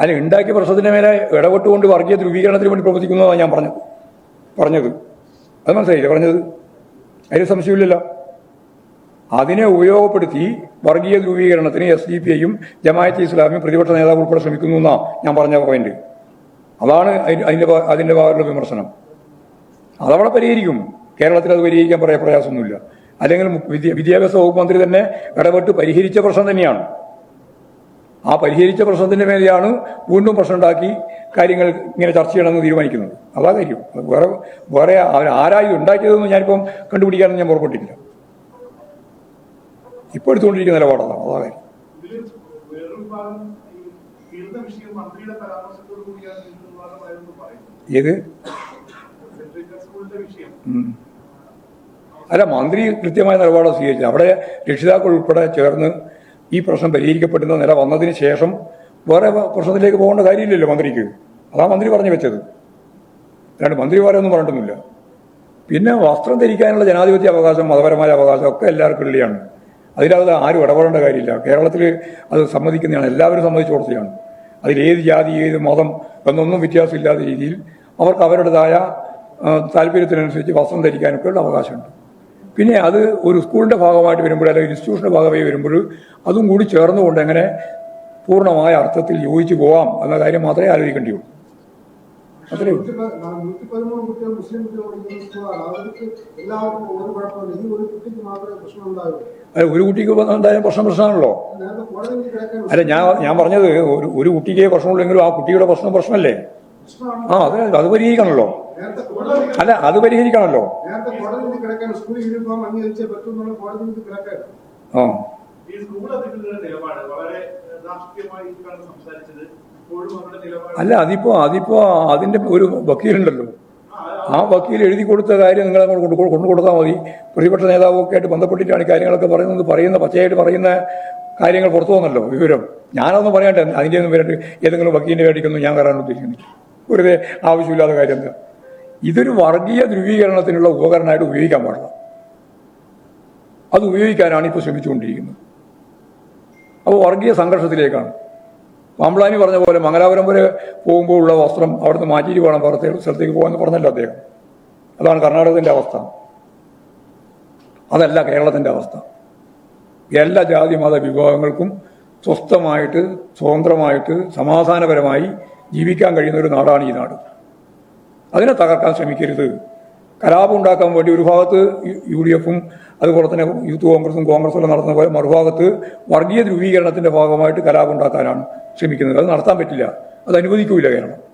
അല്ല ഉണ്ടാക്കിയ പ്രശ്നത്തിന്റെ മേലെ ഇടപെട്ടുകൊണ്ട് വർഗീയ ധ്രുവീകരണത്തിന് വേണ്ടി പ്രവർത്തിക്കുന്നതാണ് ഞാൻ പറഞ്ഞത്. പറഞ്ഞത്. അത് മനസ്സിലായില്ലേ? പറഞ്ഞത്? അതിന് സംശയമില്ലല്ലോ. അതിനെ ഉപയോഗപ്പെടുത്തി വർഗീയ ധ്രുവീകരണത്തിന് എസ് ഡി പി ഐയും ജമായത്ത് ഇസ്ലാമിയും പ്രതിപക്ഷ നേതാവ് ഉൾപ്പെടെ ശ്രമിക്കുന്നു എന്നാണ് ഞാൻ പറഞ്ഞ പോയിന്റ് അതാണ് അതിന്റെ അതിന്റെ ഭാഗത്തുള്ള വിമർശനം. അതവിടെ പരിഹരിക്കും. കേരളത്തിൽ അത് പരിഹരിക്കാൻ പറയാൻ പ്രയാസമൊന്നുമില്ല. അല്ലെങ്കിൽ വിദ്യാഭ്യാസ വകുപ്പ് മന്ത്രി തന്നെ ഇടപെട്ട് പരിഹരിച്ച പ്രശ്നം തന്നെയാണ്. ആ പരിഹരിച്ച പ്രശ്നത്തിന്റെ മേലെയാണ് വീണ്ടും പ്രശ്നം ഉണ്ടാക്കി കാര്യങ്ങൾ ഇങ്ങനെ ചർച്ച ചെയ്യണമെന്ന് തീരുമാനിക്കുന്നത്. അതാ കാര്യം. വേറെ വേറെ അവർ ആരായി ഉണ്ടാക്കിയതെന്ന് ഞാനിപ്പം കണ്ടുപിടിക്കാനൊന്നും ഞാൻ പുറപ്പെട്ടിട്ടില്ല. ഇപ്പോൾ എടുത്തുകൊണ്ടിരിക്കുന്ന നിലപാടാണ് അതാ കാര്യം. ഏത്. അല്ല മന്ത്രി കൃത്യമായ നിലപാട് സ്വീകരിച്ചത് അവിടെ രക്ഷിതാക്കൾ ഉൾപ്പെടെ ചേർന്ന് ഈ പ്രശ്നം പരിഹരിക്കപ്പെടുന്ന നില വന്നതിന് ശേഷം വേറെ പ്രശ്നത്തിലേക്ക് പോകേണ്ട കാര്യമില്ലല്ലോ മന്ത്രിക്ക്. അതാ മന്ത്രി പറഞ്ഞു വെച്ചത്. അല്ലാണ്ട് മന്ത്രി ഒന്നും പറഞ്ഞിട്ടൊന്നുമില്ല പിന്നെ വസ്ത്രം ധരിക്കാനുള്ള ജനാധിപത്യ അവകാശം മതപരമായ അവകാശം ഒക്കെ എല്ലാവർക്കും ഉള്ളിയാണ് അതിലത് ആരും ഇടപെടേണ്ട കാര്യമില്ല. കേരളത്തിൽ അത് സമ്മതിക്കുന്നതാണ്. എല്ലാവരും സമ്മതിച്ചു ഏത് ജാതി ഏത് മതം എന്നൊന്നും വ്യത്യാസമില്ലാത്ത രീതിയിൽ അവർക്ക് അവരുടേതായ താല്പര്യത്തിനനുസരിച്ച് വസ്ത്രം ധരിക്കാനൊക്കെയുള്ള അവകാശമുണ്ട്. പിന്നെ അത് ഒരു സ്കൂളിന്റെ ഭാഗമായിട്ട് വരുമ്പോൾ അല്ലെങ്കിൽ ഇൻസ്റ്റിറ്റ്യൂഷന്റെ ഭാഗമായി വരുമ്പോൾ അതും കൂടി ചേർന്നുകൊണ്ട് എങ്ങനെ പൂർണമായ അർത്ഥത്തിൽ യോജിച്ച് പോവാം എന്ന കാര്യം മാത്രമേ ആലോചിക്കേണ്ടിയുള്ളൂ അല്ല ഒരു കുട്ടിക്ക് എന്തായാലും പ്രശ്നം പ്രശ്നമാണല്ലോ. അല്ല ഞാൻ ഞാൻ പറഞ്ഞത് ഒരു ഒരു കുട്ടിക്കേ പ്രശ്നമുള്ളെങ്കിലും ആ കുട്ടിയുടെ പ്രശ്നം പ്രശ്നമല്ലേ? ആ അത് അത് പരിഹരിക്കണമല്ലോ അല്ല അത് പരിഹരിക്കണമല്ലോ ആ. അല്ല അതിപ്പോ അതിപ്പോ അതിന്റെ ഒരു വക്കീലുണ്ടല്ലോ. ആ വക്കീൽ എഴുതി കൊടുത്ത കാര്യം നിങ്ങൾ അങ്ങോട്ട് കൊണ്ടു കൊണ്ടു കൊടുത്താൽ മതി. പ്രതിപക്ഷ നേതാവൊക്കെ ആയിട്ട് ബന്ധപ്പെട്ടിട്ടാണ് ഈ കാര്യങ്ങളൊക്കെ പറയുന്നത്. പറയുന്ന പച്ചയായിട്ട് പറയുന്ന കാര്യങ്ങൾ പുറത്തു വന്നല്ലോ വിവരം. ഞാനതൊന്നും പറയട്ടെ അതിന്റെ ഒന്നും വേണ്ടി ഏതെങ്കിലും വക്കീലിന്റെ വേടിക്കൊന്നും ഞാൻ കയറാൻ ഉദ്ദേശിക്കുന്നില്ല. വെറുതെ ആവശ്യമില്ലാത്ത കാര്യം ഇതൊരു വർഗീയ ധ്രുവീകരണത്തിനുള്ള ഉപകരണമായിട്ട് ഉപയോഗിക്കാൻ പാടില്ല. അത് ഉപയോഗിക്കാനാണ് ഇപ്പോൾ ശ്രമിച്ചുകൊണ്ടിരിക്കുന്നത്. അപ്പോൾ വർഗീയ സംഘർഷത്തിലേക്കാണ്. പാമ്പ്ലാനി പറഞ്ഞ പോലെ മംഗലാപുരം വരെ പോകുമ്പോൾ ഉള്ള വസ്ത്രം അവിടുന്ന് മാറ്റിയിട്ട് വേണം പുറത്തെ സ്ഥലത്തേക്ക് പോകാമെന്ന് പറഞ്ഞല്ലോ അദ്ദേഹം. അതാണ് കർണാടകത്തിന്റെ അവസ്ഥ. അതല്ല കേരളത്തിന്റെ അവസ്ഥ. എല്ലാ ജാതി മത വിഭാഗങ്ങൾക്കും സ്വസ്ഥമായിട്ട് സ്വതന്ത്രമായിട്ട് സമാധാനപരമായി ജീവിക്കാൻ കഴിയുന്ന ഒരു നാടാണ് ഈ നാട്. അതിനെ തകർക്കാൻ ശ്രമിക്കരുത്. കലാപം ഉണ്ടാക്കാൻ വേണ്ടി ഒരു ഭാഗത്ത് യു ഡി എഫും അതുപോലെ തന്നെ യൂത്ത് കോൺഗ്രസും കോൺഗ്രസും നടത്തുന്ന പോലെ മറുഭാഗത്ത് വർഗീയ ധ്രുവീകരണത്തിന്റെ ഭാഗമായിട്ട് കലാപം ഉണ്ടാക്കാനാണ് ശ്രമിക്കുന്നത്. അത് നടത്താൻ പറ്റില്ല. അത് അനുവദിക്കൂല കേരളം.